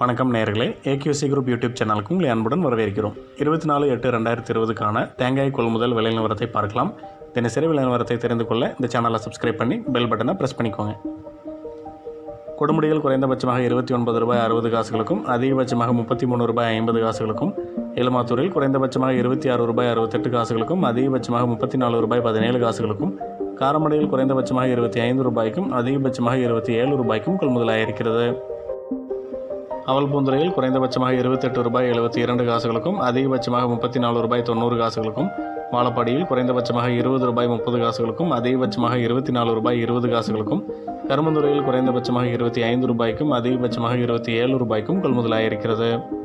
வணக்கம் நேர்களே. ஏகியூசி group YouTube சேனலுக்கு உங்களை அன்புடன் வரவேற்கிறோம். இருபத்தி நாலு எட்டு ரெண்டாயிரத்தி இருபதுக்கான தேங்காய் கொள்முதல் விலை நிலவரத்தை பார்க்கலாம். தினசரி விலை நிலவரத்தை தெரிந்து கொள்ள இந்த சேனலை சப்ஸ்கிரைப் பண்ணி பெல் பட்டனை ப்ரெஸ் பண்ணிக்கோங்க. கொடுமுடிகள் குறைந்தபட்சமாக இருபத்தி ஒன்பது ரூபாய் அறுபது காசுகளுக்கும் அதிகபட்சமாக முப்பத்தி மூணு ரூபாய் ஐம்பது காசுகளுக்கும் எலுமாத்தூரில் குறைந்தபட்சமாக இருபத்தி ஆறு ரூபாய் அறுபத்தெட்டு காசுகளுக்கும் அதிகபட்சமாக முப்பத்தி நாலு ரூபாய் பதினேழு காசுகளுக்கும் காரமடையில் குறைந்தபட்சமாக இருபத்தி ஐந்து ரூபாய்க்கும் அதிகபட்சமாக இருபத்தி ஏழு ரூபாய்க்கும் கொள்முதலாயிருக்கிறது அவல்பூந்துறையில் குறைந்தபட்சமாக இருபத்தெட்டு ரூபாய் எழுபத்தி இரண்டு காசுகளுக்கும் அதிகபட்சமாக முப்பத்தி நாலு ரூபாய் தொண்ணூறு காசுகளுக்கும் வாழப்பாடியில் குறைந்தபட்சமாக இருபது ரூபாய் முப்பது காசுகளுக்கும் அதிகபட்சமாக இருபத்தி நாலு ரூபாய் இருபது காசுகளுக்கும் கரும்புந்துறையில் குறைந்தபட்சமாக இருபத்தி ஐந்து ரூபாய்க்கும் அதிகபட்சமாக இருபத்தி ஏழு ரூபாய்க்கும் கொள்முதலாயிருக்கிறது.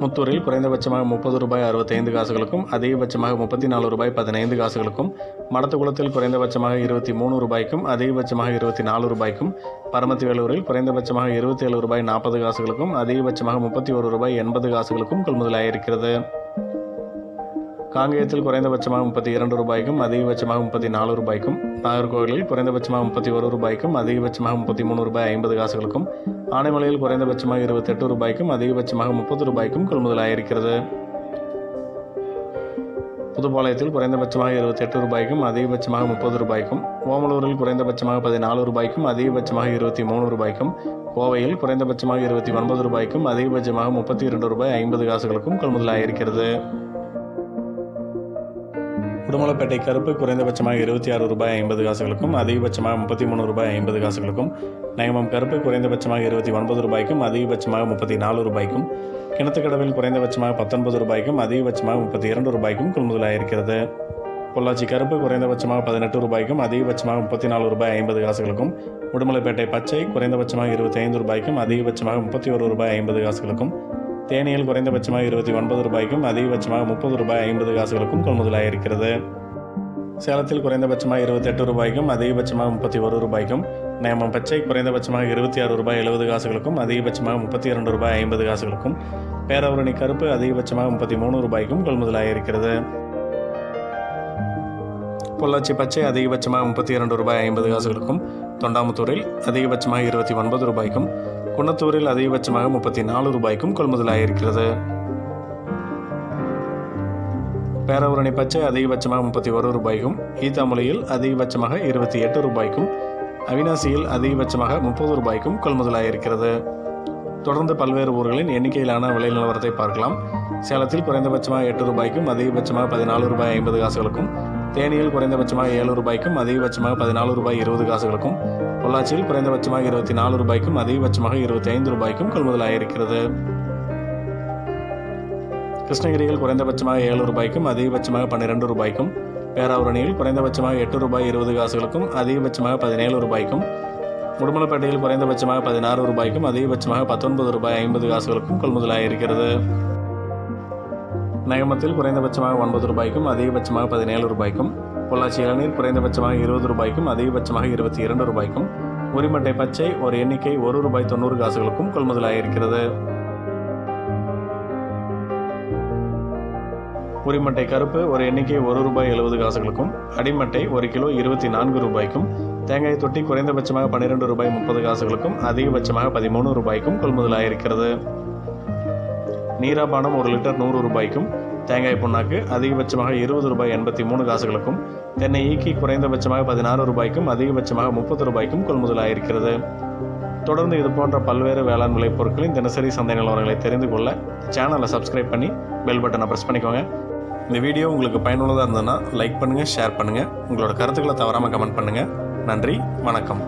முத்தூரில் குறைந்தபட்சமாக முப்பது ரூபாய் அறுபத்தைந்து காசுகளுக்கும் அதிகபட்சமாக முப்பத்தி நாலு ரூபாய் பதினைந்து காசுகளுக்கும் மடத்துக்குளத்தில் குறைந்தபட்சமாக இருபத்தி மூணு ரூபாய்க்கும் அதிகபட்சமாக இருபத்தி நாலு ரூபாய்க்கும் பரமத்தி வேலூரில் குறைந்தபட்சமாக இருபத்தி ஏழு ரூபாய் நாற்பது காசுகளுக்கும் அதிகபட்சமாக முப்பத்தி ஒரு ரூபாய் எண்பது காசுகளுக்கும் கொள்முதலாயிருக்கிறது. காங்கேயத்தில் குறைந்தபட்சமாக முப்பத்தி இரண்டு ரூபாய்க்கும் அதிகபட்சமாக முப்பத்தி நாலு ரூபாய்க்கும் நாகர்கோவிலில் குறைந்தபட்சமாக முப்பத்தி ஒரு ரூபாய்க்கும் அதிகபட்சமாக முப்பத்தி மூணு ரூபாய் ஐம்பது காசுகளுக்கும் ஆனைமலையில் குறைந்தபட்சமாக இருபத்தெட்டு ரூபாய்க்கும் அதிகபட்சமாக முப்பது ரூபாய்க்கும் கொள்முதலாயிருக்கிறது புதுப்பாளையத்தில் குறைந்தபட்சமாக இருபத்தெட்டு ரூபாய்க்கும் அதிகபட்சமாக முப்பது ரூபாய்க்கும் ஓமலூரில் குறைந்தபட்சமாக பதினாலு ரூபாய்க்கும் அதிகபட்சமாக இருபத்தி மூணு ரூபாய்க்கும் கோவையில் குறைந்தபட்சமாக இருபத்தி ஒன்பது ரூபாய்க்கும் அதிகபட்சமாக முப்பத்தி இரண்டு ரூபாய் ஐம்பது காசுகளுக்கும் கொள்முதலாயிருக்கிறது உடுமலைப்பேட்டை கருப்பு குறைந்தபட்சமாக இருபத்தி ஆறு ரூபாய் ஐம்பது காசுகளுக்கும் அதிகபட்சமாக முப்பத்தி மூணு ரூபாய் ஐம்பது காசுகளுக்கும் நயமம் கருப்பு குறைந்தபட்சமாக இருபத்தி ஒன்பது ரூபாய்க்கும் அதிகபட்சமாக முப்பத்தி நாலு ரூபாய்க்கும் கிணத்துக்கடவில் குறைந்தபட்சமாக பத்தொன்பது ரூபாய்க்கும் அதிகபட்சமாக முப்பத்தி இரண்டு ரூபாய்க்கும் கொள்முதலாயிருக்கிறது. பொள்ளாச்சி கருப்பு குறைந்தபட்சமாக பதினெட்டு ரூபாய்க்கும் அதிகபட்சமாக முப்பத்தி நாலு ரூபாய் ஐம்பது காசுகளுக்கும் உடுமலைப்பேட்டை பச்சை குறைந்தபட்சமாக இருபத்தி ஐந்து ரூபாய்க்கும் அதிகபட்சமாக முப்பத்தி ஒரு ரூபாய் ஐம்பது காசுகளுக்கும் தேனியில் குறைந்தபட்சமாக இருபத்தி ஒன்பது ரூபாய்க்கும் அதிகபட்சமாக முப்பது ரூபாய் ஐம்பது காசுகளுக்கும் கொள்முதலாயிருக்கிறது. சேலத்தில் குறைந்தபட்சமாக இருபத்தெட்டு ரூபாய்க்கும் அதிகபட்சமாக முப்பத்தி ஒரு ரூபாய்க்கும் நேமம் பச்சை குறைந்தபட்சமாக இருபத்தி ஆறு ரூபாய் எழுபது காசுகளுக்கும் அதிகபட்சமாக முப்பத்தி இரண்டு ரூபாய் ஐம்பது காசுகளுக்கும் பேரவரணி கருப்பு அதிகபட்சமாக முப்பத்தி மூணு ரூபாய்க்கும் கொள்முதலாக இருக்கிறது பொள்ளாச்சி பச்சை அதிகபட்சமாக முப்பத்தி இரண்டு ரூபாய் ஐம்பது காசுகளுக்கும் தொண்டாமுத்தூரில் அதிகபட்சமாக இருபத்தி ஒன்பது ரூபாய்க்கும் குன்னத்தூரில் அதிகபட்சமாக முப்பத்தி நாலு ரூபாய்க்கும் கொள்முதலாயிருக்கிறது. பேரவரணி பச்சை அதிகபட்சமாக முப்பத்தி ஒரு ரூபாய்க்கும் ஈத்தாமொழியில் அதிகபட்சமாக இருபத்தி எட்டு ரூபாய்க்கும் அவினாசியில் அதிகபட்சமாக முப்பது ரூபாய்க்கும் கொள்முதலாயிருக்கிறது. தொடர்ந்து பல்வேறு ஊர்களின் எண்ணிக்கையிலான விலை நிலவரத்தை பார்க்கலாம். சேலத்தில் குறைந்தபட்சமாக எட்டு ரூபாய்க்கும் அதிகபட்சமாக பதினாலு ரூபாய் ஐம்பது காசுகளுக்கும் தேனியில் குறைந்தபட்சமாக ஏழு ரூபாய்க்கும் அதிகபட்சமாக பதினாலு ரூபாய் இருபது காசுகளுக்கும். பொள்ளாச்சியில் குறைந்தபட்சமாக இருபத்தி நாலு ரூபாய்க்கும் அதிகபட்சமாக இருபத்தி ஐந்து ரூபாய்க்கும் கொள்முதலாயிருக்கிறது. கிருஷ்ணகிரியில் குறைந்தபட்சமாக ஏழு ரூபாய்க்கும் அதிகபட்சமாக பன்னிரெண்டு ரூபாய்க்கும். பேராவூரணியில் குறைந்தபட்சமாக எட்டு ரூபாய் இருபது காசுகளுக்கும் அதிகபட்சமாக பதினேழு ரூபாய்க்கும். உடுமலைப்பேட்டையில் குறைந்தபட்சமாக பதினாறு ரூபாய்க்கும் அதிகபட்சமாக பத்தொன்பது ரூபாய் ஐம்பது காசுகளுக்கும் கொள்முதலாயிருக்கிறது. நகமத்தில் குறைந்தபட்சமாக ஒன்பது ரூபாய்க்கும் அதிகபட்சமாக பதினேழு ரூபாய்க்கும். பொள்ளாச்சி இளநீர் குறைந்தபட்சமாக இருபது ரூபாய்க்கும் அதிகபட்சமாக இருபத்தி இரண்டு ரூபாய்க்கும். உரிமட்டை பச்சை ஒரு எண்ணிக்கை ஒரு ரூபாய் தொண்ணூறு காசுகளுக்கும் கொள்முதலாயிருக்கிறது. உரிமட்டை கருப்பு ஒரு எண்ணிக்கை ஒரு ரூபாய் எழுபது காசுகளுக்கும் அடிமட்டை ஒரு கிலோ இருபத்தி நான்கு ரூபாய்க்கும். தேங்காய் தொட்டி குறைந்தபட்சமாக பன்னிரெண்டு ரூபாய் முப்பது காசுகளுக்கும் அதிகபட்சமாக பதிமூணு ரூபாய்க்கும் கொள்முதலாயிருக்கிறது. நீராபானம் ஒரு லிட்டர் நூறு ரூபாய்க்கும் தேங்காய் புண்ணாக்கு அதிகபட்சமாக இருபது ரூபாய் எண்பத்தி மூணு காசுகளுக்கும் தென்னை ஈக்கி குறைந்தபட்சமாக பதினாறு ரூபாய்க்கும் அதிகபட்சமாக முப்பது ரூபாய்க்கும் கொள்முதலாயிருக்கிறது. தொடர்ந்து இது போன்ற பல்வேறு வேளாண் விளைபொருட்களின் தினசரி சந்தை நிலவரங்களை தெரிந்து கொள்ள சேனலை சப்ஸ்கிரைப் பண்ணி பெல் பட்டனை ப்ரெஸ் பண்ணிக்கோங்க. இந்த வீடியோ உங்களுக்கு பயனுள்ளதாக இருந்ததுன்னா லைக் பண்ணுங்கள் ஷேர் பண்ணுங்கள் உங்களோட கருத்துக்களை தவறாமல் கமெண்ட் பண்ணுங்கள் நன்றி வணக்கம்.